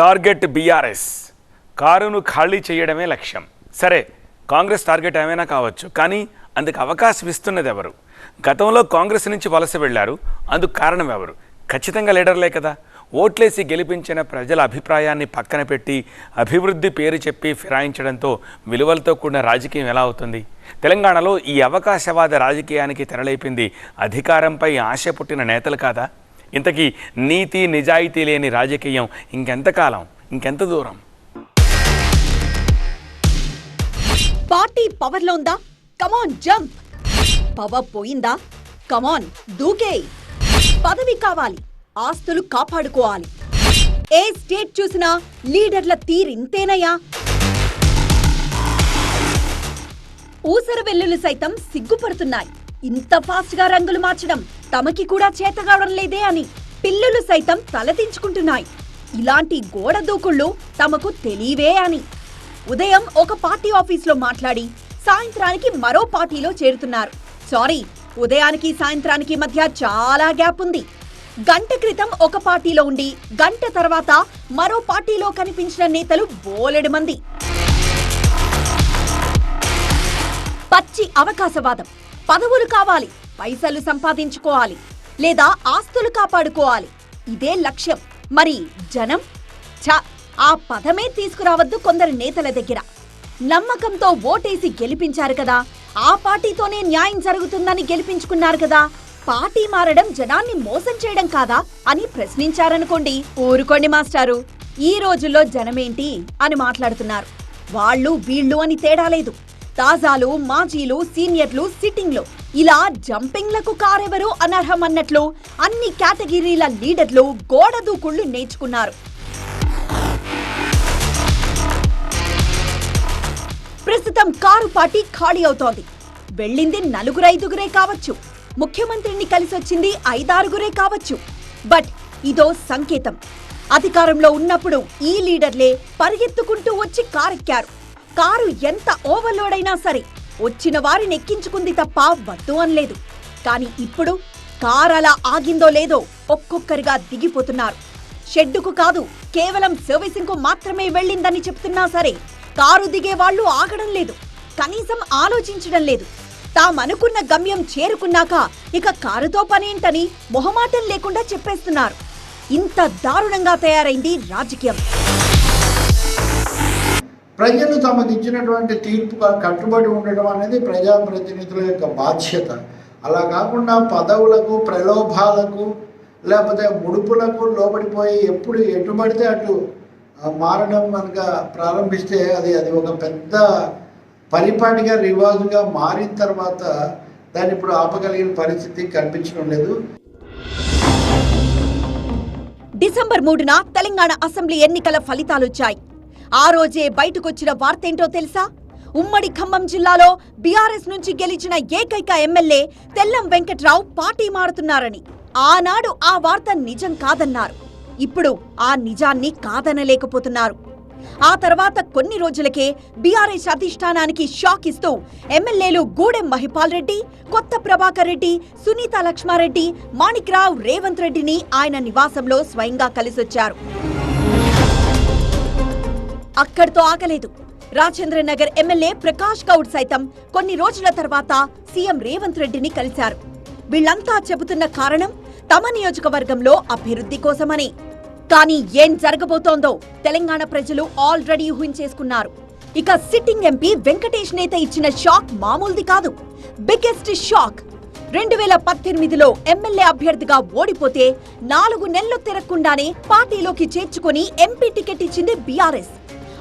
Target BRS. కారును ఖాళీ చేయడమే లక్ష్యం. సరే కాంగ్రెస్ టార్గెట్ ఏమైనా కావచ్చు కానీ అందుకు అవకాశం ఇస్తున్నది ఎవరు? గతంలో కాంగ్రెస్ నుంచి వలస వెళ్ళారు అందుకు కారణం ఎవరు? ఖచ్చితంగా లీడర్లే కదా. ఓట్లేసి గెలిపించిన ప్రజల అభిప్రాయాన్ని పక్కన పెట్టి అభివృద్ధి పేరు చెప్పి ఫిరాయించడంతో విలువలతో కూడిన రాజకీయం ఎలా అవుతుంది? తెలంగాణలో ఈ అవకాశవాద రాజకీయానికి తెరలేపింది అధికారంపై ఆశ పుట్టిన నేతలు కాదా? ఇంతకీ నీతి నిజాయితీ లేని రాజకీయం ఇంకెంతకాలం ఇంకెంత దూరం? పార్టీ పవర్లో ఉందా కమాన్ జంప్ పవర్ పోయిందా? కమాన్ దూకే. పదవి కావాలి. ఆస్తులు కాపాడుకోవాలి. ఏ స్టేట్ చూసినా లీడర్ల తీరింతేనయ్యా ఊసర వెల్లులు సైతం సిగ్గుపడుతున్నాయి. ఇంత ఫాస్ట్గా రంగులు మార్చడం తమకి కూడా చేతగావడం లేదే అని పిల్లులు సైతం తలదించుకుంటున్నాయి. ఇలాంటి గోడ దూకుళ్ళు తమకు తెలియవే అని. ఉదయం ఒక పార్టీ ఆఫీస్లో మాట్లాడి సాయంత్రానికి మరో పార్టీలో చేరుతున్నారు. సారీ ఉదయానికి సాయంత్రానికి మధ్య చాలా గ్యాప్ ఉంది. గంట క్రితం ఒక పార్టీలో ఉండి గంట తర్వాత మరో పార్టీలో కనిపించిన నేతలు బోలెడు మంది. పచ్చి అవకాశవాదం. పదవులు కావాలి. పైసలు సంపాదించుకోవాలి లేదా ఆస్తులు కాపాడుకోవాలి. ఇదే లక్ష్యం. మరి జనం? ఛ! ఆ పదమే తీసుకురావద్దు కొందరు నేతల దగ్గర. నమ్మకంతో ఓటేసి గెలిపించారు కదా. ఆ పార్టీతోనే న్యాయం జరుగుతుందని గెలిపించుకున్నారు కదా. పార్టీ మారడం జనాన్ని మోసం చేయడం కాదా అని ప్రశ్నించారనుకోండి ఊరుకోండి మాస్టారు. ఈ రోజుల్లో జనమేంటి అని మాట్లాడుతున్నారు. వాళ్ళు వీళ్ళు అని తేడా లేదు. తాజాలు మాజీలు సీనియర్లు సిట్టింగ్లు. ఇలా జంపింగ్లకు కారెవరు అనర్హం అన్నట్లు అన్ని కేటగిరీల లీడర్లు గోడ దూకుళ్ళు నేర్చుకున్నారు. ప్రస్తుతం కారు పార్టీ ఖాళీ అవుతోంది. వెళ్ళింది నలుగురు ఐదుగురే కావచ్చు. ముఖ్యమంత్రిని కలిసొచ్చింది ఐదారుగురే కావచ్చు. బట్ ఇదో సంకేతం. అధికారంలో ఉన్నప్పుడు ఈ లీడర్లే పరిగెత్తుకుంటూ వచ్చి కారెక్కారు. కారు ఎంత ఓవర్లోడ్ అయినా సరే వచ్చిన వారిని ఎక్కించుకుంది తప్ప వద్దు అనలేదు. కానీ ఇప్పుడు కార్ అలా ఆగిందో లేదో ఒక్కొక్కరిగా దిగిపోతున్నారు. షెడ్డుకు కాదు కేవలం సర్వీసింగ్కు మాత్రమే వెళ్ళిందని చెప్తున్నా సరే కారు దిగే వాళ్ళు ఆగడం లేదు. కనీసం ఆలోచించడం లేదు. తామనుకున్న గమ్యం చేరుకున్నాక ఇక కారుతో పనేంటని మొహమాటం లేకుండా చెప్పేస్తున్నారు. ఇంత దారుణంగా తయారైంది రాజకీయం. ప్రజలు తమకు ఇచ్చినటువంటి తీర్పు కట్టుబడి ఉండడం అనేది ప్రజాప్రతినిధుల యొక్క బాధ్యత. అలా కాకుండా పదవులకు ప్రలోభాలకు లేకపోతే ముడుపులకు లోబడిపోయి ఎప్పుడు ఎటు పడితే అటు మారడం కనుక ప్రారంభిస్తే అది అది ఒక పెద్ద పరిపాటిగా రివాజుగా మారిన తర్వాత దాన్ని ఇప్పుడు ఆపగలిగిన పరిస్థితి కనిపించడం లేదు. డిసెంబర్ మూడున తెలంగాణ అసెంబ్లీ ఎన్నికల ఫలితాలు వచ్చాయి ఆ రోజే బయటకొచ్చిన వార్తేంటో తెలుసా? ఉమ్మడి ఖమ్మం జిల్లాలో బీఆర్ఎస్ నుంచి గెలిచిన ఏకైక ఎమ్మెల్యే తెల్లం వెంకట్రావు పార్టీ మారుతున్నారని. ఆనాడు ఆ వార్త నిజం కాదన్నారు. ఇప్పుడు ఆ నిజాన్ని కాదనలేకపోతున్నారు. ఆ తర్వాత కొన్ని రోజులకే బీఆర్ఎస్ అధిష్టానానికి షాక్ ఇస్తూ ఎమ్మెల్యేలు గూడెం మహిపాల్ రెడ్డి కొత్త ప్రభాకర్ రెడ్డి సునీత లక్ష్మారెడ్డి మాణిక్రావు రేవంత్ రెడ్డిని ఆయన నివాసంలో స్వయంగా కలిసొచ్చారు. అక్కడితో ఆగలేదు. రాజేంద్రనగర్ ఎమ్మెల్యే ప్రకాష్ గౌడ్ సైతం కొన్ని రోజుల తర్వాత సీఎం రేవంత్ రెడ్డిని కలిశారు. వీళ్ళంతా చెబుతున్న కారణం తమ నియోజకవర్గంలో అభివృద్ధి కోసమని. కానీ ఏం జరగబోతోందో తెలంగాణ ప్రజలు ఆల్రెడీ ఊహించేసుకున్నారు. ఇక సిట్టింగ్ ఎంపీ వెంకటేష్ నేత ఇచ్చిన షాక్ మామూలుది కాదు. Biggest shock. రెండు వేల పద్దెనిమిదిలో ఎమ్మెల్యే అభ్యర్థిగా ఓడిపోతే నాలుగు నెలలు తిరగకుండానే పార్టీలోకి చేర్చుకొని ఎంపీ టికెట్ ఇచ్చింది బీఆర్ఎస్.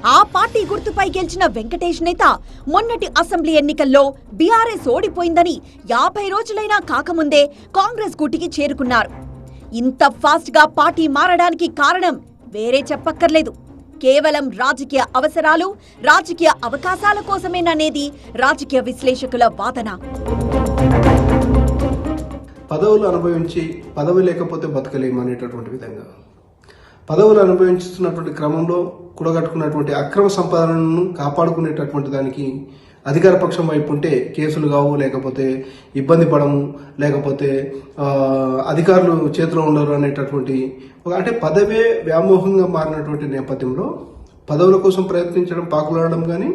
ఆ పార్టీ గుర్తుపై గెలిచిన వెంకటేష్ నేత మొన్నటి అసెంబ్లీ ఎన్నికల్లో బీఆర్ఎస్ ఓడిపోయిందని యాభై రోజులైనా కాకముందే కాంగ్రెస్ గుటికి చేరుకున్నారు. ఇంత ఫాస్ట్గా పార్టీ మారడానికి కారణం వేరే చెప్పక్కర్లేదు. కేవలం రాజకీయ అవసరాలు రాజకీయ అవకాశాల కోసమేననేది రాజకీయ విశ్లేషకుల వాదన. పదవులు అనుభవించి పదవి లేకపోతే బతకలేము అనేటటువంటి విధంగా పదవులు అనుభవించుతున్నటువంటి క్రమంలో కూడగట్టుకున్నటువంటి అక్రమ సంపాదనను కాపాడుకునేటటువంటి దానికి అధికార పక్షం వైపు ఉంటే కేసులు కావు లేకపోతే ఇబ్బంది పడము లేకపోతే అధికారులు చేతిలో ఉండరు అనేటటువంటి ఒక అంటే పదవే వ్యామోహంగా మారినటువంటి నేపథ్యంలో పదవుల కోసం ప్రయత్నించడం పాకులాడడం కానీ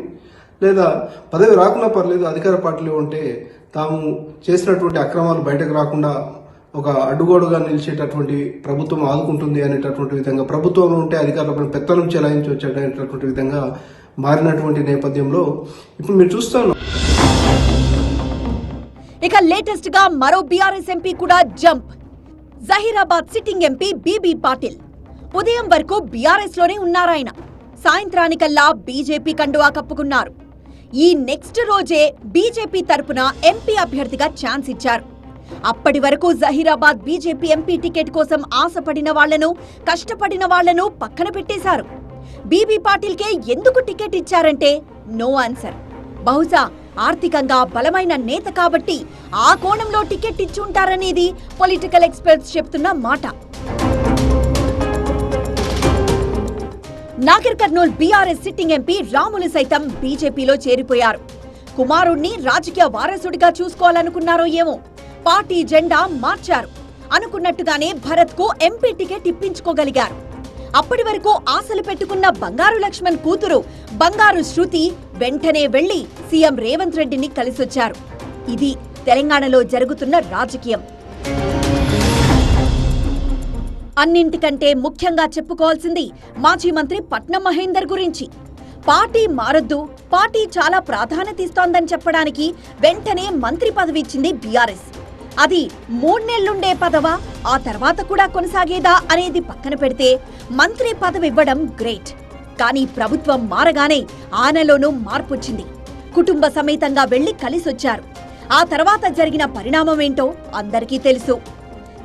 లేదా పదవి రాకున్నా పర్లేదు అధికార పార్టీలో ఉంటే తాము చేసినటువంటి అక్రమాలు బయటకు రాకుండా ఒక అడ్డుగోడుగా నిలిచేటటువంటి ప్రభుత్వం ఆదుకుంటుంది అనేటటువంటి విధంగా ప్రభుత్వంలో ఉంటే అధికారులపై పెత్తనం చెలాయించవచ్చు అనేటటువంటి విధంగా మారినటువంటి నేపథ్యంలో ఇప్పుడు మీరు చూస్తాను ఇక లేటెస్ట్గా మరో బీఆర్ఎస్ ఎంపీ కూడా jump. Zaheerabad sitting MP BB Patil. ఉదయం వరకు బీఆర్ఎస్లోనే ఉన్నారాయన సాయంత్రానికల్లా బీజేపీ కండువా కప్పుకున్నారు. ఈ నెక్స్ట్ రోజే బీజేపీ తరపున ఎంపీ అభ్యర్థిగా ఛాన్స్ ఇచ్చారు. అప్పటి వరకు జహీరాబాద్ బీజేపీ ఎంపీ టికెట్ కోసం ఆశపడిన వాళ్ళను కష్టపడిన వాళ్ళను పక్కన పెట్టేశారు. బీబీ పాటిల్కే ఎందుకు టికెట్ ఇచ్చారంటే నో ఆన్సర్. బహుశా ఆర్థికంగా బలమైన నేత కాబట్టి ఆ కోణంలో టికెట్ ఇచ్చుంటారనేది పొలిటికల్ ఎక్స్పర్ట్స్ చెప్తున్న మాట. Nagar Kurnool BRS sitting MP Ramulu సైతం బీజేపీలో చేరిపోయారు. కుమారుణ్ణి రాజకీయ వారసుడిగా చూసుకోవాలనుకున్నారో ఏమో. పార్టీ జెండా మార్చారు. అనుకున్నట్టుగానే భరత్కు ఎంపీ టికెట్ ఇప్పించుకోగలిగారు. అప్పటి వరకు ఆశలు పెట్టుకున్న బంగారు లక్ష్మణ్ కూతురు బంగారు శృతి వెంటనే వెళ్ళి సీఎం రేవంత్ రెడ్డిని కలిసొచ్చారు. ఇది తెలంగాణలో జరుగుతున్న రాజకీయం. అన్నింటికంటే ముఖ్యంగా చెప్పుకోవాల్సింది మాజీ మంత్రి పట్నం మహేందర్ గురించి. పార్టీ మారొద్దు పార్టీ చాలా ప్రాధాన్యత ఇస్తోందని చెప్పడానికి వెంటనే మంత్రి పదవి ఇచ్చింది బీఆర్ఎస్. అది మూడ్నెళ్ళుండే పదవా? ఆ తర్వాత కూడా కొనసాగేదా అనేది పక్కన పెడితే మంత్రి పదవి ఇవ్వడం గ్రేట్. కానీ ప్రభుత్వం మారగానే ఆనలోనూ మార్పొచ్చింది. కుటుంబ సమేతంగా వెళ్ళి కలిసొచ్చారు. ఆ తర్వాత జరిగిన పరిణామమేంటో అందరికీ తెలుసు.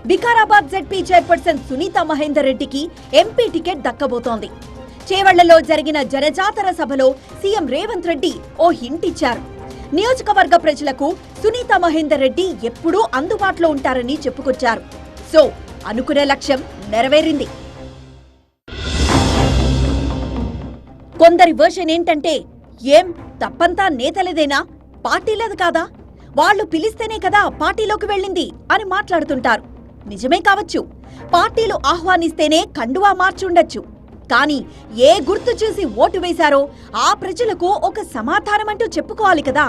వికారాబాద్ జెడ్పీ చైర్పర్సన్ సునీత మహేందర్ రెడ్డికి ఎంపీ టికెట్ దక్కబోతోంది. చేవళ్ళలో జరిగిన జనజాతర సభలో సీఎం రేవంత్ రెడ్డి ఓ హింటిచ్చారు ఇచ్చారు. నియోజకవర్గ ప్రజలకు సునీత మహేందర్ రెడ్డి ఎప్పుడూ అందుబాటులో ఉంటారని చెప్పుకొచ్చారు. సో అనుకునే లక్ష్యం నెరవేరింది. కొందరి వర్షన్ ఏంటంటే ఏం తప్పంతా నేతలదేనా? పార్టీలది కాదా? వాళ్ళు పిలిస్తేనే కదా పార్టీలోకి వెళ్ళింది అని మాట్లాడుతుంటారు. నిజమే కావచ్చు. పార్టీలు ఆహ్వానిస్తేనే కండువా మార్చుండొచ్చు. కానీ ఏ గుర్తు చూసి ఓటు వేశారో ఆ ప్రజలకు ఒక సమాధానమంటూ చెప్పుకోవాలి కదా.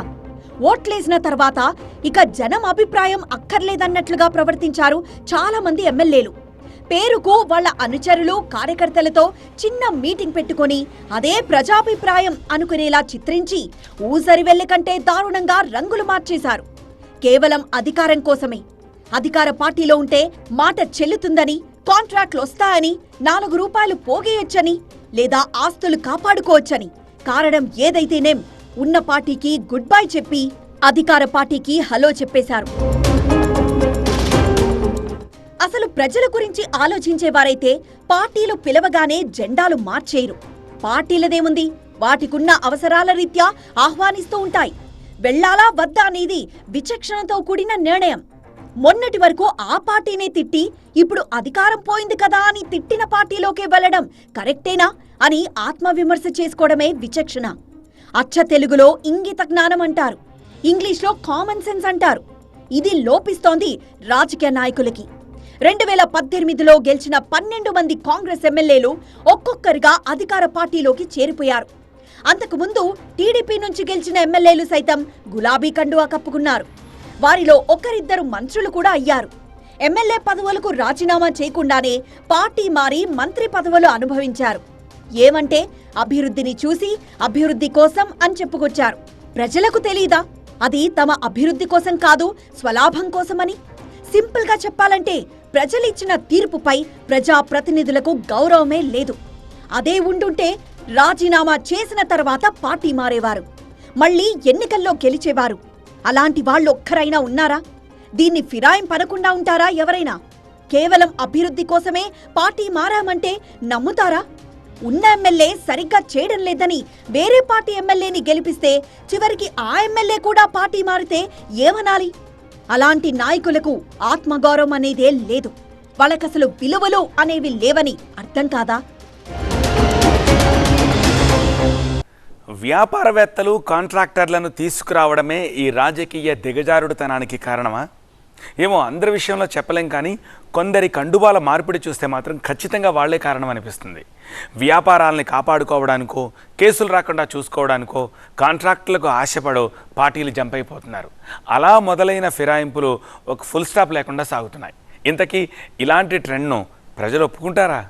ఓట్లేసిన తర్వాత ఇక జనం అభిప్రాయం అక్కర్లేదన్నట్లుగా ప్రవర్తించారు చాలా మంది ఎమ్మెల్యేలు. పేరుకు వాళ్ళ అనుచరులు కార్యకర్తలతో చిన్న మీటింగ్ పెట్టుకొని అదే ప్రజాభిప్రాయం అనుకునేలా చిత్రించి ఊసరి వెళ్ళి కంటే దారుణంగా రంగులు మార్చేశారు. కేవలం అధికారం కోసమే. అధికార పార్టీలో ఉంటే మాట చెల్లుతుందని కాంట్రాక్ట్లు వస్తాయని నాలుగు రూపాయలు పోగేయొచ్చని లేదా ఆస్తులు కాపాడుకోవచ్చని. కారణం ఏదైతేనేం ఉన్న పార్టీకి గుడ్ బై చెప్పి అధికార పార్టీకి హలో చెప్పేశారు. అసలు ప్రజల గురించి ఆలోచించేవారైతే పార్టీలు పిలవగానే జెండాలు మార్చేయరు. పార్టీలదేముంది? వాటికున్న అవసరాల రీత్యా ఆహ్వానిస్తూ ఉంటాయి. వెళ్ళాలా వద్దా అనేది విచక్షణతో కూడిన నిర్ణయం. మొన్నటి వరకు ఆ పార్టీనే తిట్టి ఇప్పుడు అధికారం పోయింది కదా అని తిట్టిన పార్టీలోకే వెళ్ళడం కరెక్టేనా అని ఆత్మవిమర్శ చేసుకోవడమే విచక్షణ. అచ్చ తెలుగులో ఇంగిత జ్ఞానం అంటారు. ఇంగ్లీష్లో కామన్ సెన్స్ అంటారు. ఇది లోపిస్తోంది రాజకీయ నాయకులకి. రెండు వేల పద్దెనిమిదిలో గెలిచిన పన్నెండు మంది కాంగ్రెస్ ఎమ్మెల్యేలు ఒక్కొక్కరిగా అధికార పార్టీలోకి చేరిపోయారు. అంతకుముందు టీడీపీ నుంచి గెలిచిన ఎమ్మెల్యేలు సైతం గులాబీ కండువా కప్పుకున్నారు. వారిలో ఒకరిద్దరు మంత్రులు కూడా అయ్యారు. ఎమ్మెల్యే పదవులకు రాజీనామా చేయకుండానే పార్టీ మారి మంత్రి పదవులు అనుభవించారు. ఏమంటే అభివృద్ధిని చూసి అభివృద్ధి కోసం అని చెప్పుకొచ్చారు. ప్రజలకు తెలీదా? అది తమ అభివృద్ధి కోసం కాదు స్వలాభం కోసమని. సింపుల్గా చెప్పాలంటే ప్రజలిచ్చిన తీర్పుపై ప్రజాప్రతినిధులకు గౌరవమే లేదు. అదే ఉండుంటే రాజీనామా చేసిన తర్వాత పార్టీ మారేవారు. మళ్ళీ ఎన్నికల్లో గెలిచేవారు. అలాంటి వాళ్ళొక్కరైనా ఉన్నారా? దీన్ని ఫిరాయింపనకుండా ఉంటారా ఎవరైనా? కేవలం అభివృద్ధి కోసమే పార్టీ మారామంటే నమ్ముతారా? ఉన్న ఎమ్మెల్యే సరిగ్గా చేయడం లేదని వేరే పార్టీ ఎమ్మెల్యేని గెలిపిస్తే చివరికి ఆ ఎమ్మెల్యే కూడా పార్టీ మారితే ఏమనాలి? అలాంటి నాయకులకు ఆత్మగౌరవం అనేదే లేదు. వాళ్ళకసలు విలువలు అనేవి లేవని అర్థం కాదా? వ్యాపారవేత్తలు కాంట్రాక్టర్లను తీసుకురావడమే ఈ రాజకీయ దిగజారుడుతనానికి కారణమా? ఏమో అందరి విషయంలో చెప్పలేం కానీ కొందరి కండుబాల మార్పిడి చూస్తే మాత్రం ఖచ్చితంగా వాళ్ళే కారణం అనిపిస్తుంది వ్యాపారాలని కాపాడుకోవడానికో కేసులు రాకుండా చూసుకోవడానికో కాంట్రాక్టులకు ఆశపడో పార్టీలు జంప్ అయిపోతున్నారు అలా మొదలైన ఫిరాయింపులు ఒక ఫుల్ స్టాప్ లేకుండా సాగుతున్నాయి. ఇంతకీ ఇలాంటి ట్రెండ్ను ప్రజలు ఒప్పుకుంటారా?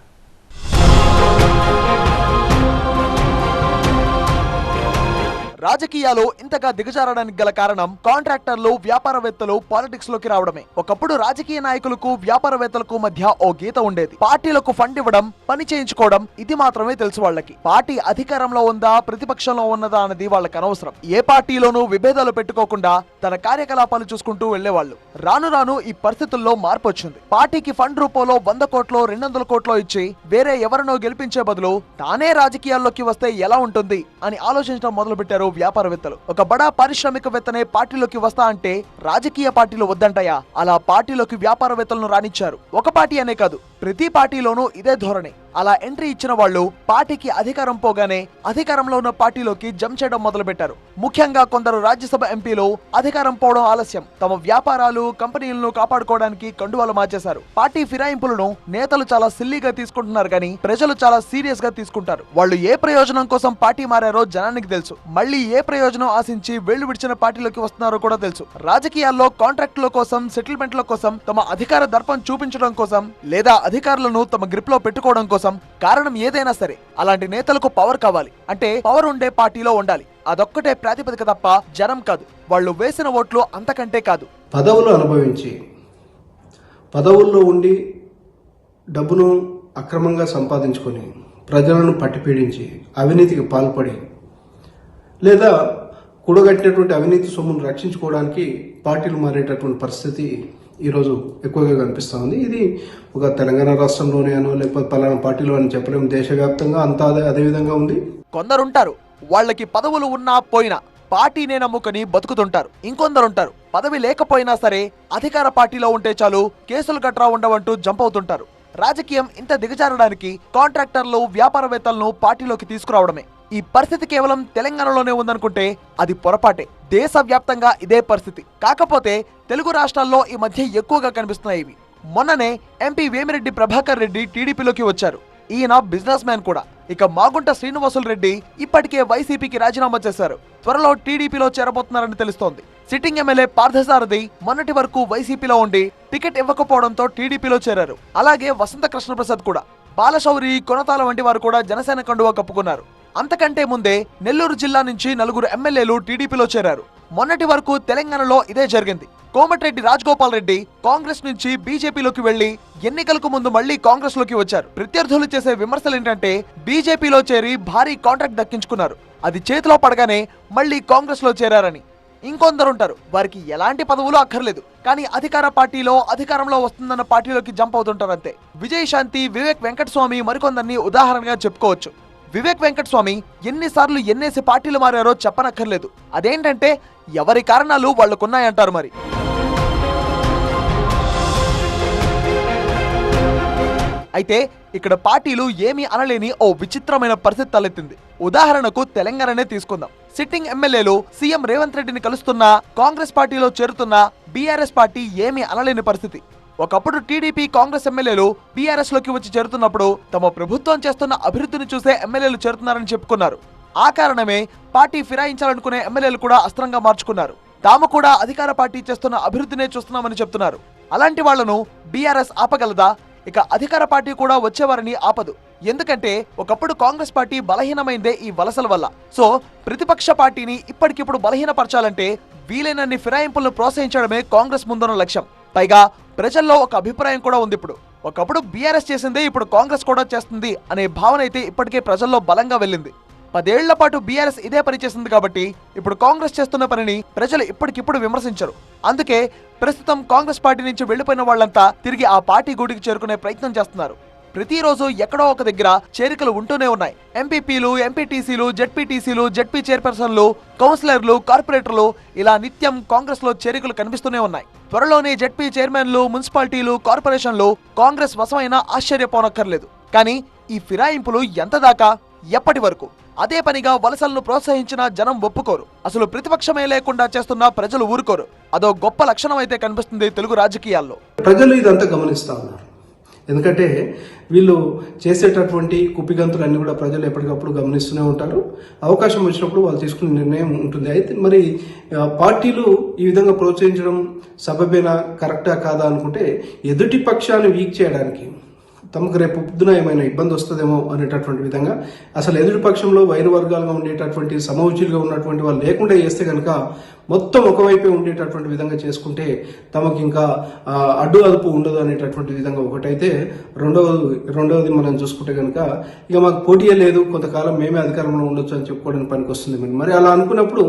రాజకీయాలు ఇంతగా దిగజారడానికి గల కారణం కాంట్రాక్టర్లు వ్యాపారవేత్తలు పాలిటిక్స్లోకి రావడమే. ఒకప్పుడు రాజకీయ నాయకులకు వ్యాపారవేత్తలకు మధ్య ఓ గీత ఉండేది. పార్టీలకు ఫండ్ ఇవ్వడం పని చేయించుకోవడం ఇది మాత్రమే తెలుసు వాళ్ళకి. పార్టీ అధికారంలో ఉందా ప్రతిపక్షంలో ఉన్నదా అన్నది వాళ్ళకి అనవసరం. ఏ పార్టీలోనూ విభేదాలు పెట్టుకోకుండా తన కార్యకలాపాలు చూసుకుంటూ వెళ్ళేవాళ్ళు రాను రాను ఈ పరిస్థితుల్లో మార్పు వచ్చింది. పార్టీకి ఫండ్ రూపంలో వంద కోట్లో రెండు వందల కోట్లో ఇచ్చి వేరే ఎవరినో గెలిపించే బదులు తానే రాజకీయాల్లోకి వస్తే ఎలా ఉంటుంది అని ఆలోచించడం మొదలుపెట్టారు వ్యాపారవేత్తలు. ఒక బడా పారిశ్రామికవేత్తనే పార్టీలోకి వస్తా అంటే రాజకీయ పార్టీలు వద్దంటయా అలా పార్టీలోకి వ్యాపారవేత్తలను రానిచ్చారు. ఒక పార్టీ అనే కాదు ప్రతి పార్టీలోనూ ఇదే ధోరణి. అలా ఎంట్రీ ఇచ్చిన వాళ్ళు పార్టీకి అధికారం పోగానే అధికారంలో ఉన్న పార్టీలోకి జంప్ చేయడం మొదలుపెట్టారు. ముఖ్యంగా కొందరు రాజ్యసభ ఎంపీలు అధికారం పోవడం ఆలస్యం. తమ వ్యాపారాలు కంపెనీలను కాపాడుకోవడానికి కండువాలు మార్చేశారు. పార్టీ ఫిరాయింపులను నేతలు చాలా సిల్లీగా తీసుకుంటున్నారు కానీ ప్రజలు చాలా సీరియస్గా తీసుకుంటారు. వాళ్ళు ఏ ప్రయోజనం కోసం పార్టీ మారారో జనానికి తెలుసు. మళ్ళీ ఏ ప్రయోజనం ఆశించి వెళ్ళు విడిచిన పార్టీలోకి వస్తున్నారో కూడా తెలుసు. రాజకీయాల్లో కాంట్రాక్టుల కోసం సెటిల్మెంట్ల కోసం తమ అధికార దర్పం చూపించడం కోసం లేదా అధికారులను తమ గ్రిప్లో పెట్టుకోవడం కోసం కారణం ఏదైనా సరే అలాంటి నేతలకు పవర్ కావాలి. అంటే పవర్ ఉండే పార్టీలో ఉండాలి. అదొక్కటే ప్రాతిపదిక తప్ప జనం కాదు. వాళ్ళు వేసిన ఓట్లు అంతకంటే కాదు. పదవులు అనుభవించి పదవుల్లో ఉండి డబ్బును అక్రమంగా సంపాదించుకొని ప్రజలను పట్టిపీడించి అవినీతికి పాల్పడి లేదా కూడగట్టినటువంటి అవినీతి సొమ్మును రక్షించుకోవడానికి పార్టీలు మారేటటువంటి పరిస్థితి ఈరోజు ఎక్కువగా కనిపిస్తూ ఉంది ఇది ఒక తెలంగాణ రాష్ట్రంలోనే అనో లేకపోతే పలానా పార్టీలో అని చెప్పలేము. దేశవ్యాప్తంగా అంతా అదే అదేవిధంగా ఉంది. కొందరుంటారు వాళ్ళకి పదవులు ఉన్నా పోయినా పార్టీనే నమ్ముకొని బతుకుతుంటారు. ఇంకొందరుంటారు పదవి లేకపోయినా సరే అధికార పార్టీలో ఉంటే చాలు కేసులు గట్రా ఉండవంటూ జంప్ అవుతుంటారు. రాజకీయం ఇంత దిగజారడానికి కాంట్రాక్టర్లు వ్యాపారవేత్తలను పార్టీలోకి తీసుకురావడమే. ఈ పరిస్థితి కేవలం తెలంగాణలోనే ఉందనుకుంటే అది పొరపాటే. దేశవ్యాప్తంగా ఇదే పరిస్థితి. కాకపోతే తెలుగు రాష్ట్రాల్లో ఈ మధ్య ఎక్కువగా కనిపిస్తున్నాయి ఇవి. మొన్ననే ఎంపీ వేమిరెడ్డి ప్రభాకర్ రెడ్డి టీడీపీలోకి వచ్చారు. ఈయన బిజినెస్ మ్యాన్ కూడా. ఇక మాగుంట శ్రీనివాసులు రెడ్డి ఇప్పటికే వైసీపీకి రాజీనామా చేశారు. త్వరలో టీడీపీలో చేరబోతున్నారని తెలుస్తోంది. సిట్టింగ్ ఎమ్మెల్యే పార్థసారథి మొన్నటి వరకు వైసీపీలో ఉండి టికెట్ ఇవ్వకపోవడంతో టీడీపీలో చేరారు. అలాగే వసంత కృష్ణప్రసాద్ కూడా. బాలశౌరి కొనతాల వంటి వారు కూడా జనసేన కండువా కప్పుకున్నారు. అంతకంటే ముందే నెల్లూరు జిల్లా నుంచి నలుగురు ఎమ్మెల్యేలు టీడీపీలో చేరారు. మొన్నటి వరకు తెలంగాణలో ఇదే జరిగింది. కోమటిరెడ్డి రాజగోపాల్ రెడ్డి కాంగ్రెస్ నుంచి బీజేపీలోకి వెళ్ళి ఎన్నికలకు ముందు మళ్ళీ కాంగ్రెస్లోకి వచ్చారు. ప్రత్యర్థులు చేసే విమర్శలు ఏంటంటే బీజేపీలో చేరి భారీ కాంట్రాక్ట్ దక్కించుకున్నారు. అది చేతిలో పడగానే మళ్ళీ కాంగ్రెస్లో చేరారని ఇంకొందరుంటారు. వారికి ఎలాంటి పదవులు అక్కర్లేదు. కానీ అధికార పార్టీలో అధికారంలో వస్తుందన్న పార్టీలోకి జంప్ అవుతుంటారు అంతే. విజయశాంతి వివేక్ వెంకటస్వామి మరికొందరిని ఉదాహరణగా చెప్పుకోవచ్చు. వివేక్ వెంకటస్వామి ఎన్నిసార్లు ఎన్నేసి పార్టీలు మారారో చెప్పనక్కర్లేదు. అదేంటంటే ఎవరి కారణాలు వాళ్ళకున్నాయంటారు మరి. అయితే ఇక్కడ పార్టీలు ఏమీ అనలేని ఓ విచిత్రమైన పరిస్థితి తలెత్తింది. ఉదాహరణకు తెలంగాణనే తీసుకుందాం. సిట్టింగ్ ఎమ్మెల్యేలు సీఎం రేవంత్ రెడ్డిని కలుస్తున్నా కాంగ్రెస్ పార్టీలో చేరుతున్న బీఆర్ఎస్ పార్టీ ఏమీ అనలేని పరిస్థితి. ఒకప్పుడు టీడీపీ కాంగ్రెస్ ఎమ్మెల్యేలు బీఆర్ఎస్లోకి వచ్చి చేరుతున్నప్పుడు తమ ప్రభుత్వం చేస్తున్న అభివృద్ధిని చూసే ఎమ్మెల్యేలు చేరుతున్నారని చెప్పుకున్నారు. ఆ కారణమే పార్టీ ఫిరాయించాలనుకునే ఎమ్మెల్యేలు కూడా అస్త్రంగా మార్చుకున్నారు. తాము కూడా అధికార పార్టీ చేస్తున్న అభివృద్ధినే చూస్తున్నామని చెప్తున్నారు. అలాంటి వాళ్ళను బీఆర్ఎస్ ఆపగలదా? ఇక అధికార పార్టీ కూడా వచ్చేవారని ఆపదు. ఎందుకంటే ఒకప్పుడు కాంగ్రెస్ పార్టీ బలహీనమైందే ఈ వలసల వల్ల. సో ప్రతిపక్ష పార్టీని ఇప్పటికిప్పుడు బలహీనపరచాలంటే వీలైనన్ని ఫిరాయింపులను ప్రోత్సహించడమే కాంగ్రెస్ ముందున్న లక్ష్యం. పైగా ప్రజల్లో ఒక అభిప్రాయం కూడా ఉంది ఇప్పుడు. ఒకప్పుడు బీఆర్ఎస్ చేసిందే ఇప్పుడు కాంగ్రెస్ కూడా చేస్తుంది అనే భావన అయితే ఇప్పటికే ప్రజల్లో బలంగా వెళ్ళింది. పదేళ్ళ పాటు బీఆర్ఎస్ ఇదే పని చేసింది కాబట్టి ఇప్పుడు కాంగ్రెస్ చేస్తున్న పనిని ప్రజలు ఇప్పటికిప్పుడు విమర్శించరు. అందుకే ప్రస్తుతం కాంగ్రెస్ పార్టీ నుంచి వెళ్ళిపోయిన వాళ్ళంతా తిరిగి ఆ పార్టీ గూటికి చేరుకునే ప్రయత్నం చేస్తున్నారు. ప్రతిరోజు ఎక్కడో ఒక దగ్గర చేరికలు ఉంటూనే ఉన్నాయి. ఎంపీపీలు ఎంపీటీసీలు జెడ్పీటీసీలు జెడ్పీ చైర్పర్సన్లు కౌన్సిలర్లు కార్పొరేటర్లు ఇలా నిత్యం కాంగ్రెస్లో చేరికలు కనిపిస్తూనే ఉన్నాయి. త్వరలోనే జెడ్పీ చైర్మన్లు మున్సిపాలిటీలు కార్పొరేషన్లు కాంగ్రెస్ వశమైన ఆశ్చర్యపోనక్కర్లేదు. కానీ ఈ ఫిరాయింపులు ఎంత దాకా ఎప్పటి వరకు? అదే పనిగా వలసలను ప్రోత్సహించిన జనం ఒప్పుకోరు. అసలు ప్రతిపక్షమే లేకుండా చేస్తున్న ప్రజలు ఊరుకోరు. అదో గొప్ప లక్షణం అయితే కనిపిస్తుంది తెలుగు రాజకీయాల్లో. ప్రజలు ఇదంతా గమనిస్తా ఉన్నారు. ఎందుకంటే వీళ్ళు చేసేటటువంటి కుప్పిగంతులన్నీ కూడా ప్రజలు ఎప్పటికప్పుడు గమనిస్తూనే ఉంటారు. అవకాశం వచ్చినప్పుడు వాళ్ళు తీసుకునే నిర్ణయం ఉంటుంది. అయితే మరి పార్టీలు ఈ విధంగా ప్రోత్సహించడం సబబేనా కరెక్టా కాదా అనుకుంటే ఎదుటి పక్షాన్ని వీక్ చేయడానికి తమకు రేపు పొద్దున ఏమైనా ఇబ్బంది వస్తుందేమో అనేటటువంటి విధంగా అసలు ఎదుటి పక్షంలో వైరు వర్గాలుగా ఉండేటటువంటి సమవుచులుగా ఉన్నటువంటి వాళ్ళు లేకుండా చేస్తే కనుక మొత్తం ఒకవైపే ఉండేటటువంటి విధంగా చేసుకుంటే తమకు ఇంకా అడ్డు అదుపు ఉండదు అనేటటువంటి విధంగా ఒకటైతే రెండవది రెండవది మనం చూసుకుంటే కనుక ఇక మాకు పోటీయే లేదు కొంతకాలం మేమే అధికారంలో ఉండొచ్చు అని చెప్పుకోవడానికి పనికి వస్తుంది మరి అలా అనుకున్నప్పుడు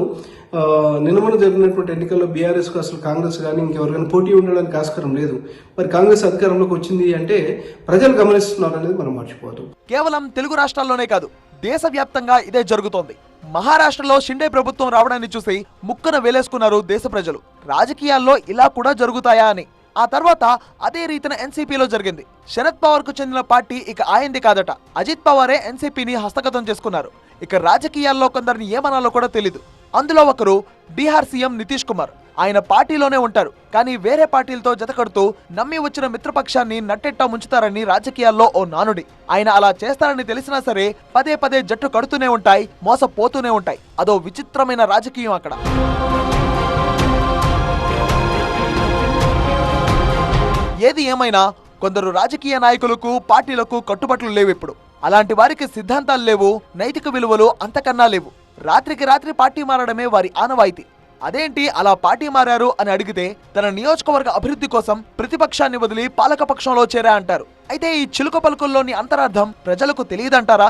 నిన్నమన జరిగినటువంటి ఎన్నికల్లో బీఆర్ఎస్కు అసలు కాంగ్రెస్ కానీ ఇంకెవరికైనా పోటీ ఉండడానికి ఆస్కారం లేదు. మరి కాంగ్రెస్ అధికారంలోకి వచ్చింది అంటే ప్రజలు గమనిస్తున్నారు అనేది మనం మర్చిపోవద్దు. కేవలం తెలుగు రాష్ట్రాల్లోనే కాదు దేశవ్యాప్తంగా ఇదే జరుగుతోంది. మహారాష్ట్రలో షిండే ప్రభుత్వం రావడాన్ని చూసి ముక్కన వేలేసుకున్నారు దేశ ప్రజలు. రాజకీయాల్లో ఇలా కూడా జరుగుతాయా అని. ఆ తర్వాత అదే రీతిన ఎన్సీపీలో జరిగింది. శరద్ పవార్కు చెందిన పార్టీ ఇక ఆయంది కాదట. అజిత్ పవారే ఎన్సీపీని హస్తగతం చేసుకున్నారు. ఇక రాజకీయాల్లో కొందరిని ఏమనాలో కూడా తెలీదు. అందులో ఒకరు బీహార్ సీఎం నితీష్ కుమార్. ఆయన పార్టీలోనే ఉంటారు. కానీ వేరే పార్టీలతో జతకడుతూ నమ్మి వచ్చిన మిత్రపక్షాన్ని నట్టెట్టా ముంచుతారని రాజకీయాల్లో ఓ నానుడి. ఆయన అలా చేస్తారని తెలిసినా సరే పదే పదే జట్టు కడుతూనే ఉంటాయి మోసపోతూనే ఉంటాయి. అదో విచిత్రమైన రాజకీయం అక్కడ. ఏది ఏమైనా కొందరు రాజకీయ నాయకులకు పార్టీలకు కట్టుబాట్లు లేవు ఇప్పుడు. అలాంటి వారికి సిద్ధాంతాలు లేవు నైతిక విలువలు అంతకన్నా లేవు. రాత్రికి రాత్రి పార్టీ మారడమే వారి ఆనవాయితీ. అదేంటి అలా పార్టీ మారారు అని అడిగితే తన నియోజకవర్గ అభివృద్ధి కోసం ప్రతిపక్షాన్ని వదిలి పాలకపక్షంలో చేరా అంటారు. అయితే ఈ చిలుక పలుకుల్లోని అంతరార్థం ప్రజలకు తెలియదంటారా?